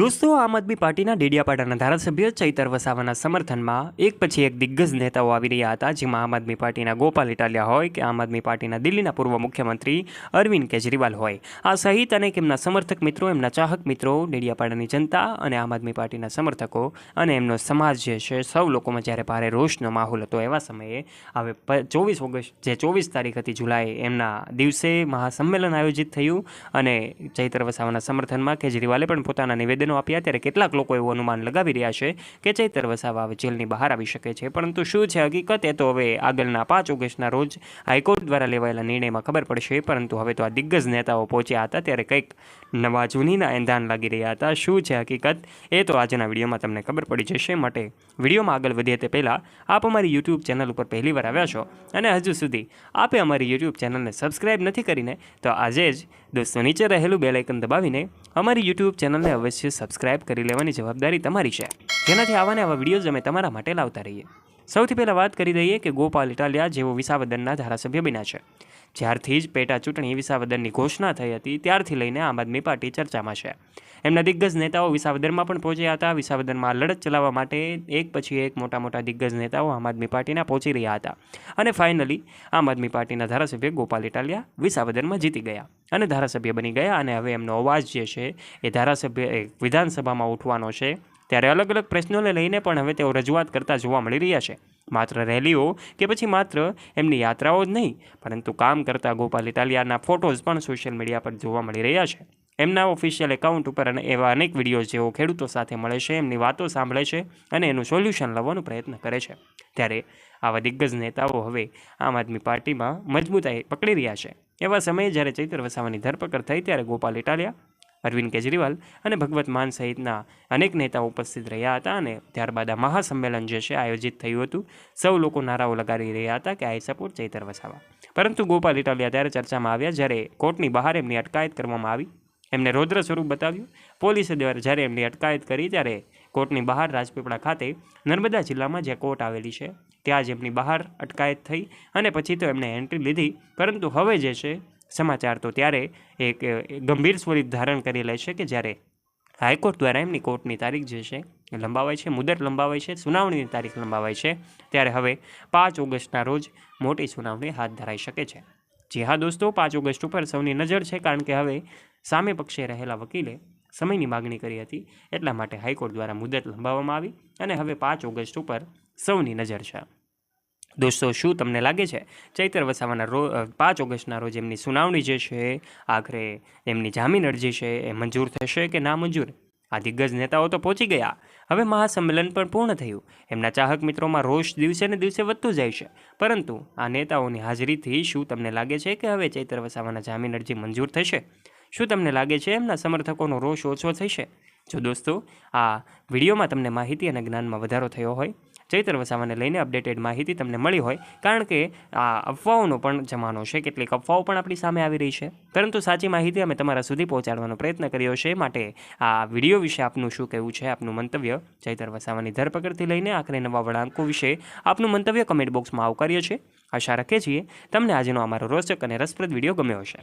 દોસ્તો, આમ આદમી પાર્ટીના ડેડિયાપાડાના ધારાસભ્ય ચૈતર વસાવાના સમર્થનમાં એક પછી એક દિગ્ગજ નેતાઓ આવી રહ્યા હતા, જેમાં આમ આદમી પાર્ટીના ગોપાલ ઇટાલિયા હોય કે આમ આદમી પાર્ટીના દિલ્હીના પૂર્વ મુખ્યમંત્રી અરવિંદ કેજરીવાલ હોય. આ સહિત અનેક એમના સમર્થક મિત્રો, એમના ચાહક મિત્રો, ડેડિયાપાડાની જનતા અને આમ આદમી પાર્ટીના સમર્થકો અને એમનો સમાજ જે છે, સૌ લોકોમાં જ્યારે ભારે રોષનો માહોલ હતો એવા સમયે, હવે ચોવીસ ઓગસ્ટ, જે ચોવીસ તારીખ હતી જુલાઈ, એમના દિવસે મહાસંમેલન આયોજિત થયું અને ચૈત્ર વસાવાના સમર્થનમાં કેજરીવાલે પણ પોતાના નિવેદનો આપ્યા ત્યારે કેટલાક લોકો એવું અનુમાન લગાવી રહ્યા છે કે ચૈતર વસાવા હવે જેલની બહાર આવી શકે છે. પરંતુ શું છે હકીકત? એ તો હવે આગળના પાંચ ઓગસ્ટના રોજ હાઈકોર્ટ દ્વારા લેવાયેલા નિર્ણયમાં ખબર પડશે. પરંતુ હવે તો આ દિગ્ગજ નેતાઓ પહોંચ્યા હતા ત્યારે કંઈક નવા જૂનીના એંધાન લાગી રહ્યા હતા. શું છે હકીકત? એ તો આજના વિડીયોમાં તમને ખબર પડી જશે. માટે વિડીયોમાં આગળ વધીએ તે પહેલાં આપ અમારી યુટ્યુબ ચેનલ ઉપર પહેલીવાર આવ્યા છો અને હજુ સુધી આપે અમારી યુટ્યુબ ચેનલને સબસ્ક્રાઈબ નથી કરીને તો આજે જ દોસ્તો નીચે રહેલું બેલાઇકન દબાવીને અમારી યુટ્યુબ ચેનલને અવશ્ય સબસ્ક્રાઇબ કરી લેવાની જવાબદારી તમારી છે. જેનાથી આવા આવા વિડીયોઝ અમે તમારા માટે લાવતા રહીએ. સૌથી પહેલાં વાત કરી દઈએ કે ગોપાલ ઇટાલિયા જેઓ વિસાવદનના ધારાસભ્ય બન્યા છે. જ્યારથી જ પેટા ચૂંટણી વિસાવદનની ઘોષણા થઈ હતી, ત્યારથી લઈને આમ આદમી પાર્ટી ચર્ચામાં છે. એમના દિગ્ગજ નેતાઓ વિસાવદરમાં પણ પહોંચ્યા હતા. વિસાવદરમાં લડત ચલાવવા માટે એક પછી એક મોટા મોટા દિગ્ગજ નેતાઓ આમ આદમી પાર્ટીના પહોંચી રહ્યા હતા. અને ફાઇનલી આમ આદમી પાર્ટીના ધારાસભ્ય ગોપાલ ઇટાલિયા વિસાવદરમાં જીતી ગયા અને ધારાસભ્ય બની ગયા. અને હવે એમનો અવાજ જે છે એ ધારાસભ્ય વિધાનસભામાં ઉઠવાનો છે. ત્યારે અલગ અલગ પ્રશ્નોને લઈને પણ હવે તેઓ રજૂઆત કરતા જોવા મળી રહ્યા છે. માત્ર રેલીઓ કે પછી માત્ર એમની યાત્રાઓ જ નહીં, પરંતુ કામ કરતા ગોપાલ ઇટાલિયાના ફોટોઝ પણ સોશિયલ મીડિયા પર જોવા મળી રહ્યા છે. એમના ઓફિશિયલ એકાઉન્ટ ઉપર અને એવા અનેક વીડિયો જેઓ ખેડૂતો સાથે મળે છે, એમની વાતો સાંભળે છે અને એનું સોલ્યુશન લાવવાનો પ્રયત્ન કરે છે. ત્યારે આવા દિગ્ગજ નેતાઓ હવે આમ આદમી પાર્ટીમાં મજબૂતાઈ પકડી રહ્યા છે. એવા સમયે જ્યારે ચૈતર વસાવાની ધરપકડ થઈ ત્યારે ગોપાલ ઇટાલિયા અરવિંદ કેજરીવાલ અને ભગવત માન સહિતના અનેક નેતાઓ ઉપસ્થિત રહ્યા હતા અને ત્યારબાદ આ મહાસંમેલન જે છે આયોજિત થયું હતું. સૌ લોકો નારાઓ લગાડી રહ્યા હતા કે આઈ સપોર્ટ ચૈતર વસાવા. પરંતુ ગોપાલ ઇટાલિયા ત્યારે ચર્ચામાં આવ્યા જ્યારે કોર્ટની બહાર એમની અટકાયત કરવામાં આવી. એમને રૌદ્ર સ્વરૂપ બતાવ્યું. પોલીસે દ્વારા, જ્યારે એમની અટકાયત કરી ત્યારે કોર્ટની બહાર રાજપીપળા ખાતે નર્મદા જિલ્લામાં જે કોર્ટ આવેલી છે, ત્યાં જ એમની બહાર અટકાયત થઈ અને પછી તો એમને એન્ટ્રી લીધી. પરંતુ હવે જે છે સમાચાર તો ત્યારે એક ગંભીર સ્વરૂપ ધારણ કરી લે છે કે જ્યારે હાઈકોર્ટ દ્વારા એમની કોર્ટની તારીખ જે છે એ લંબાવાય છે, મુદત લંબાવાય છે, સુનાવણીની તારીખ લંબાવાય છે, ત્યારે હવે પાંચ ઓગસ્ટના રોજ મોટી સુનાવણી હાથ ધરાઈ શકે છે. જી હા દોસ્તો, પાંચ ઓગસ્ટ ઉપર સૌની નજર છે કારણ કે હવે સામે પક્ષે રહેલા વકીલે સમયની માગણી કરી હતી, એટલા માટે હાઈકોર્ટ દ્વારા મુદત લંબાવવામાં આવી અને હવે પાંચ ઓગસ્ટ ઉપર સૌની નજર છે. દોસ્તો, શું તમને લાગે છે? ચૈતર વસાવાના રો પાંચ ઓગસ્ટના રોજ એમની સુનાવણી જે છે, આખરે એમની જામીન અરજી છે, એ મંજૂર થશે કે ના મંજૂર? આ દિગ્ગજ નેતાઓ તો પહોંચી ગયા. હવે મહાસંમેલન પણ પૂર્ણ થયું. એમના ચાહક મિત્રોમાં રોષ દિવસે ને દિવસે વધતું જાય છે. પરંતુ આ નેતાઓની હાજરીથી શું તમને લાગે છે કે હવે ચૈતર વસાવાના જામીન અરજી મંજૂર થશે? શું તમને લાગે છે એમના સમર્થકોનો રોષ ઓછો થશે? જો દોસ્તો, આ વિડીયોમાં તમને માહિતી અને જ્ઞાનમાં વધારો થયો હોય ચૈતર વસાવાને લઈને અપડેટેડ માહિતી તમને મળી હોય, કારણ કે આ અફવાઓનો પણ જમાનો છે. કેટલીક અફવાઓ પણ આપણી સામે આવી રહી છે. પરંતુ સાચી માહિતી અમે તમારા સુધી પહોંચાડવાનો પ્રયત્ન કર્યો છે. માટે આ વીડિયો વિશે આપનું શું કહેવું છે? આપનું મંતવ્ય ચૈતર વસાવાની ધરપકડથી લઈને આખરે નવા વળાંકો વિશે આપનું મંતવ્ય કમેન્ટ બોક્સમાં આવકાર્ય છે. આશા રાખીએ છીએ તમને આજનો અમારો રોચક અને રસપ્રદ વીડિયો ગમ્યો હશે.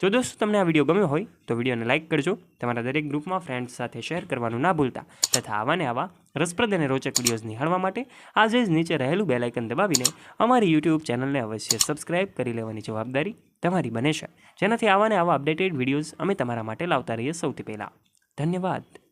જો દોસ્તો તમને આ વીડિયો ગમ્યો હોય, તો વિડીયોને લાઇક કરજો. તમારા દરેક ગ્રુપમાં ફ્રેન્ડ્સ સાથે શેર કરવાનું ના ભૂલતા. તથા આવા ને આવા રસપ્રદ અને રોચક વિડીયોઝ નિહાળવા માટે આજે જ નીચે રહેલું બેલાઇકન દબાવીને અમારી યુટ્યુબ ચેનલને અવશ્ય સબસ્ક્રાઇબ કરી લેવાની જવાબદારી તમારી બને છે. જેનાથી આવા ને આવા અપડેટેડ વિડીયોઝ અમે તમારા માટે લાવતા રહીએ સૌથી પહેલાં. ધન્યવાદ.